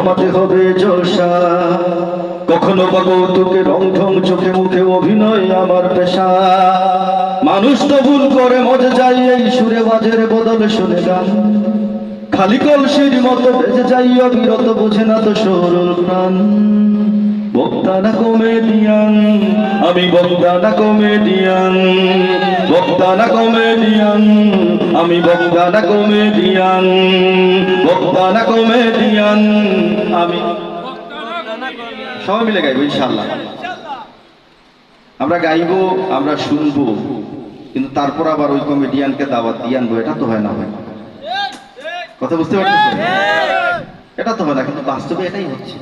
জমাতে হবে জলসা কখনো পাবো কৌতুকে রং ঢং চোখে মুখে অভিনয় আমার পেশা। মানুষ তো ভুল করে, মজে যাই এই সুরে বাজের বদলে শুনে গান। খালি কলসির মতো বেঁচে যাই অবিরত, বোঝে না তো সরল প্রাণ। বক্তানা কমেডিয়ান আমি বক্তানা কমেডিয়ান বক্তানা কমেডিয়ান আমি বক্তানা কমেডিয়ান বক্তানা কমেডিয়ান আমি সবাই মিলে গাইবো ইনশাল্লাহ আমরা গাইবো আমরা শুনব কিন্তু তারপর আবার ওই কমেডিয়ানকে দাওয়াত দিয়ে আনব এটা তো হয় না ভাই। কথা বুঝতে পারতেছেন? এটা তো হয় না কিন্তু বাস্তবে এটাই হচ্ছে।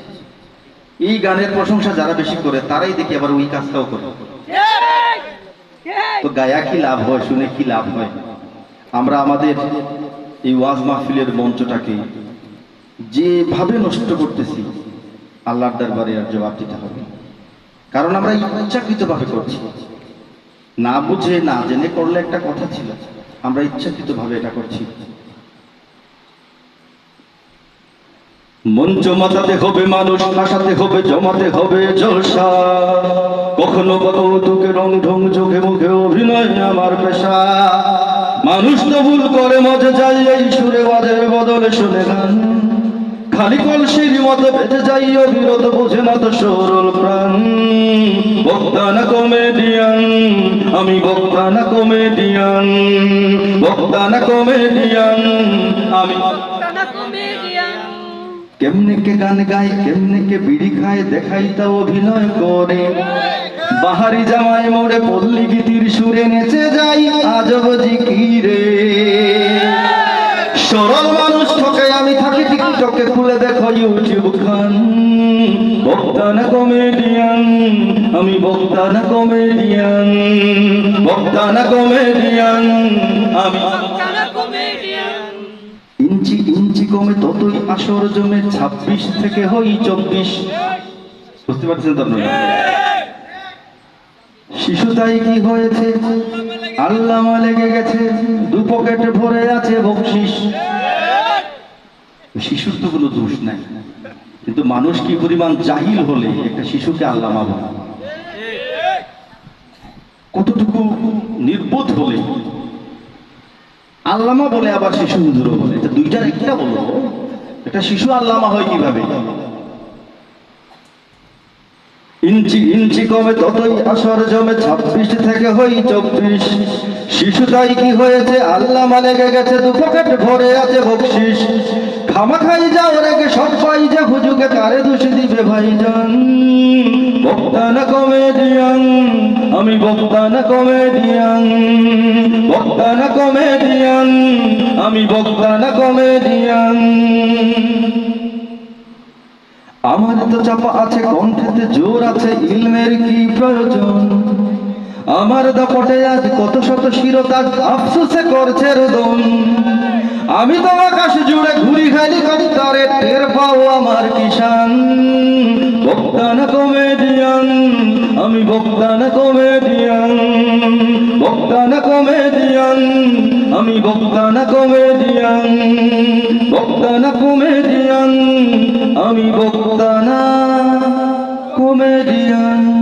এই গানের প্রশংসা যারা বেশি করে তারাই দেখি আবার ওই কাজটাও করে। তো গায়া কি লাভ হয় শুনে কি লাভ হয়? আমরা আমাদের এই ওয়াজ মাহফিলের মঞ্চটাকে যেভাবে নষ্ট করতেছি আল্লাহর দরবারে আর জবাব দিতে হবে। কারণ আমরা ইচ্ছাকৃতভাবে করছি। না বুঝে না জেনে করলে একটা কথা ছিল আমরা ইচ্ছাকৃতভাবে এটা করছি। মঞ্চ মাতাতে হবে মানুষ হাসাতে হবে, জমাতে হবে জলসা। কখনো কৌতুকে রং ঢং, চোখে মুখে অভিনয় আমার পেশা। মানুষ তো ভুল করে, মজে যাই এই সুরে বাজের বদলে শুনে গান। খালি কলসির মতো বেঁচে যাই, অবিরত বোঝে না তো সরল প্রাণ। বক্তানা কমেডিয়ান, আমি বক্তানা কমেডিয়ান। বক্তানা কমেডিয়ান, আমি কেমনে কে গান গায়, কেমনে কে বিড়ি খায় দেখাই তা অভিনয় করে। বাহারি জামায় মোড়ে পল্লী গীতির সুরে নেচে যাই আজব জিকিরে। সরল মানুষ ঠকে, আমি থাকি টিকটকে, খুলে দেখো ইউটিউব খান। বক্তানা কমেডিয়ান, আমি বক্তানা কমেডিয়ান। বক্তানা কমেডিয়ান, আমি ইঞ্চি ইঞ্চি কমে ততই আসর জমে ছাব্বিশ থেকে হই চব্বিশ। বুঝতে পারছেন তো আপনারা? শিশু তাই কি হয়েছে? আল্লামা লেগে গেছে, দু পকেট ভরে আছে বকশিস। শিশুর তো কোনো দোষ নাই। কিন্তু মানুষ কি পরিমাণ জাহিল হলে একটা শিশুকে আল্লামা বলে কতটুকু নির্বোধ হলে আল্লামা বলে আবার শিশু হুজুরও বলে। এটা দুইটার একটা বলব একটা শিশু আল্লামা হয় কীভাবে? ইঞ্চি ইঞ্চি কমে ততই আসর জমে, ছাব্বিশ থেকে হই চব্বিশ। শিশু তাই কি হয়েছে? আল্লাহ মানে গেছে দু পকেট ভরে আছে বকশিস খামা খাই যাও রেগে সব পাই যে হুজুকে কারে দোষী দিবে ভাইজান। বক্তানা কমেডিয়ান, আমি বক্তানা কমেডিয়ান। বক্তানা কমেডিয়ান, আমি বক্তানা কমেডিয়ান। আমার তো চাপা আছে, কণ্ঠেতে জোর আছে, ইলমের কি প্রয়োজন? আমার দাপটে আজ কত শত শিরতাজ আফসোসে করছে রোদন। আমি তো আকাশ জুড়ে ঘুরি খালি কত্তরে টের পাও আমার কিষান বক্তানা কমেডিয়ান, আমি বক্তানা কমেডিয়ান। বক্তানা কমেডিয়ান, আমি বক্তানা কমেডিয়ান। বক্তানা কমেডিয়ান, আমি বক্তানা কমেডিয়ান।